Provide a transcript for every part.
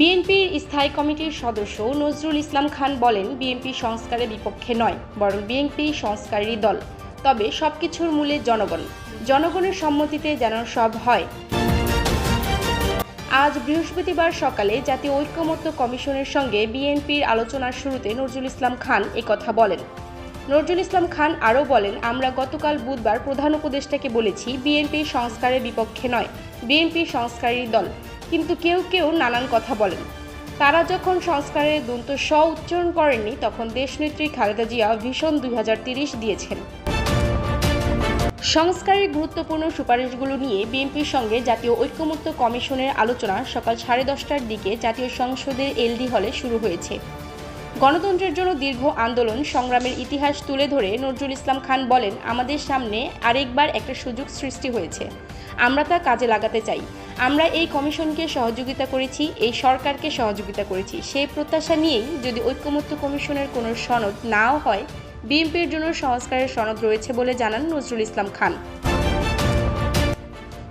বিএনপির স্থায়ী কমিটির সদস্য নজরুল ইসলাম খান বলেন, বিএনপি সংস্কারের বিপক্ষে নয়, বরং বিএনপি সংস্কারেরই দল। তবে সবকিছুর মূলে জনগণ। জনগণের সম্মতিতে যেন সব হয়। আজ বৃহস্পতিবার সকালে জাতীয় ঐক্যমত্য কমিশনের সঙ্গে বিএনপির আলোচনার শুরুতে নজরুল ইসলাম খান একথা বলেন। নজরুল ইসলাম খান আরও বলেন, আমরা গতকাল বুধবার প্রধান উপদেষ্টাকে বলেছি, বিএনপি সংস্কারের বিপক্ষে নয়, বিএনপি সংস্কারের দল। কিন্তু কেউ কেউ নানান কথা বলেন। তারা যখন সংস্কারের দন্ত স উচ্চারণ করেননি, তখন দেশনেত্রী খালেদা জিয়া ভীষণ দুই দিয়েছেন। সংস্কারের গুরুত্বপূর্ণ সুপারিশগুলো নিয়ে বিএনপির সঙ্গে জাতীয় ঐক্যমত্য কমিশনের আলোচনা সকাল সাড়ে দশটার দিকে জাতীয় সংসদের এলডি হলে শুরু হয়েছে। গণতন্ত্রের জন্য দীর্ঘ আন্দোলন সংগ্রামের ইতিহাস তুলে ধরে নজরুল ইসলাম খান বলেন, আমাদের সামনে আরেকবার একটা সুযোগ সৃষ্টি হয়েছে। আমরা তা কাজে লাগাতে চাই। আমরা এই কমিশনকে সহযোগিতা করেছি, এই সরকারকে সহযোগিতা করেছি। সেই প্রত্যাশা নিয়েই যদি ঐক্যমত্য কমিশনের কোনো সনদ নাও হয়, বিএনপির জন্য সংস্কারের সনদ রয়েছে বলে জানান নজরুল ইসলাম খান।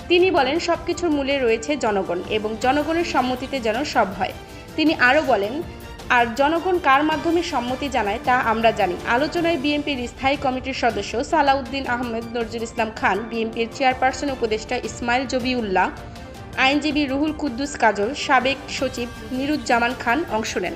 তিনি বলেন, সবকিছুর মূলে রয়েছে জনগণ এবং জনগণের সম্মতিতে যেন সব হয়। তিনি আরও বলেন আর জনগণ কার মাধ্যমে সম্মতি জানায় তা আমরা জানি। আলোচনায় বিএনপির স্থায়ী কমিটির সদস্য সালাউদ্দিন আহমেদ, নজরুল ইসলাম খান, বিএনপির চেয়ারপারসন উপদেষ্টা ইসমাইল জবিউল্লাহ, আইনজীবী রুহুল কুদ্দুস কাজল, সাবেক সচিব নিরুজ্জামান খান অংশ নেন।